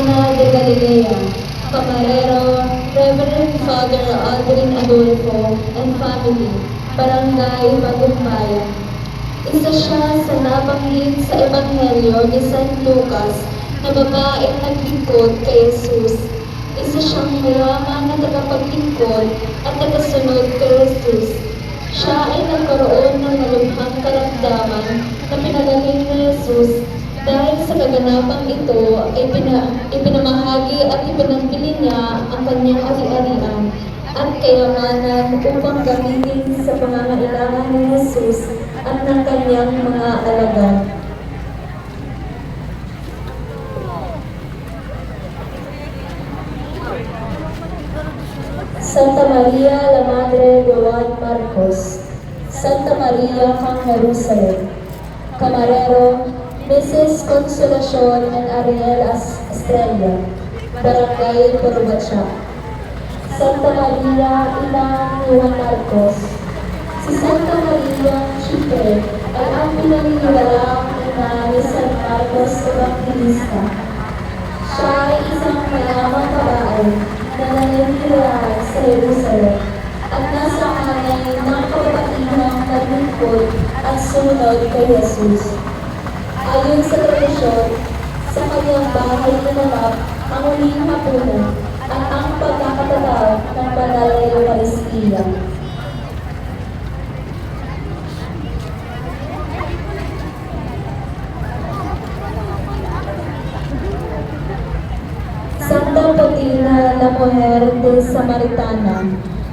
Cana de Galilea, Camarero, Reverend Father Aldrin Adolfo, and family, Barangay Bagumbayan. Isa siya sa nabanggit sa Ebanghelyo ni San Lucas na babaeng naglingkod kay Jesus. Isa siyang mayaman na tagapaglingkod at tagasunod kay Jesus. Siya ay nagkaroon ng malubhang karamdaman na pinagaling ni Jesus dahil sa kaganapang ito ay pina, ipinamahagi at ipinambili niya ang kanyang ari-arian. At kayamanan upang gamitin sa pangangailangan ni Jesus at ng kanyang mga alagad. Santa Maria, la Madre de Juan Marcos, Santa Maria from Jerusalem, Camarero, Mrs. Consolacion and Ariel Estrella, Barangay Purugatsa. Santa Maria, ina Juan Marcos. Si Santa Maria Chipre ay ang pinaniniwalaang ina ni San Marcos Evangelista. Siya ay isang mayamang babae na naniniwala sa Jerusalem at nasa kanay ng kababatihang naglingkod at sumunod kay Jesus. Ayon sa tradisyon, sa kanyang bahay nananap ang huling hapunan at ang pagkakatatawag ng banal na Eucharistia. Santa Potina, la mujer de Samaritana,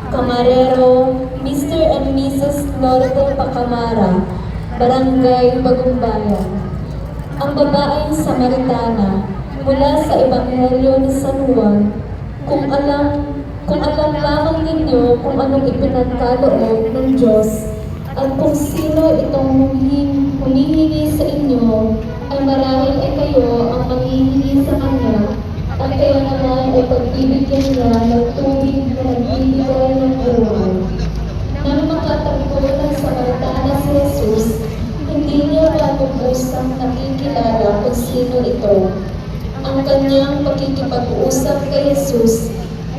Camarero, Mr. and Mrs. Lourdes Pacamara, Barangay Bagumbayan. Ang babaeng Samaritana mula sa Ebanghelyo ni San Juan, kung alam kung alam lamang ninyo kung anong ipinagkaloob ng Diyos at kung sino itong humihingi, sa inyo, ay marahil ay kayo ang manghihingi sa Kanya at kayo naman ay pagbibigyan niya ng tubig na nagbibigay ng buhay. Nang makatagpo ng Samaritana si Jesus, hindi niya matubusang nakikilala kung sino ito. Ang kanyang pakikipag-usap kay Jesus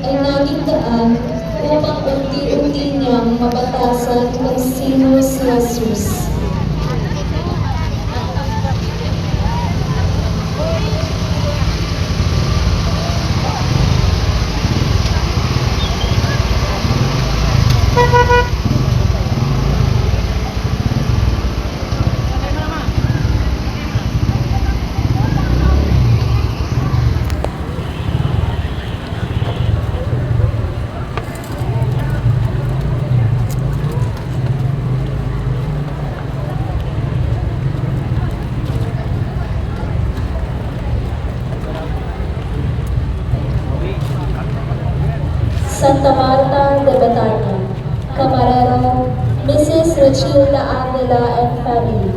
ay naging daan upang unti-unti niyang mabatasan kung sino si Jesus. Santa Marta de Betania, Camarero, Mrs. Rachilda Angela and family,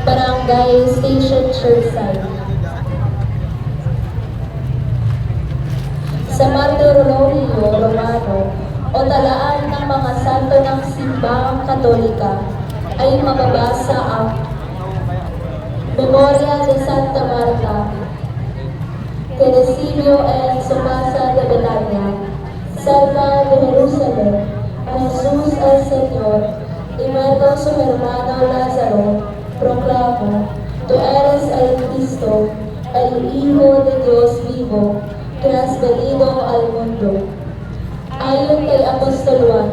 Barangay Station Churchside. Sa Martirologio Romano o talaan ng mga santo ng simbahang katolika ay mababasa ang Memoria de Santa Marta, Teresibio and Sumasa de Betania, Salva de Jerusalem, a Jesús el Señor, y muerto su hermano Lázaro, proclamo, tú eres el Cristo, el Hijo de Dios vivo, que has venido al mundo. Ayon kay Apostol Juan,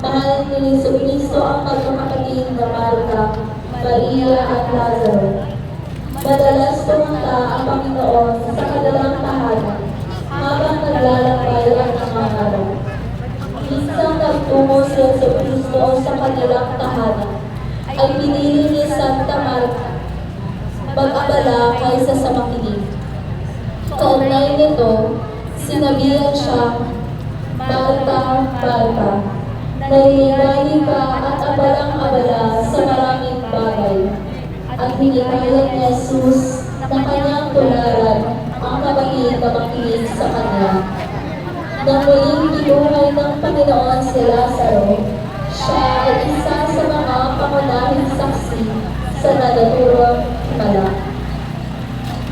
mahal ni Jesucristo ang magkakapatid na Marta, Maria at Lazaro. Madalas pumunta ang Panginoon sa kanilang tahanan habang naglalakbay ang araw. Minsan nagtungo si Jesucristo sa kanilang tahanan ay pinili ni Santa Marta mag-abala kaysa sa makinig. Kaugnay nito, sinabihan siya, Marta, Marta, nahihirahi ka at abalang-abala sa maraming bagay. At hinihayag ni Jesus na kanyang tularan ang kapatid na makinig sa kanya. Nang muling binuhay ng Panginoon si Lazaro, siya ay isa sa mga pangunahing saksi sa nadaturo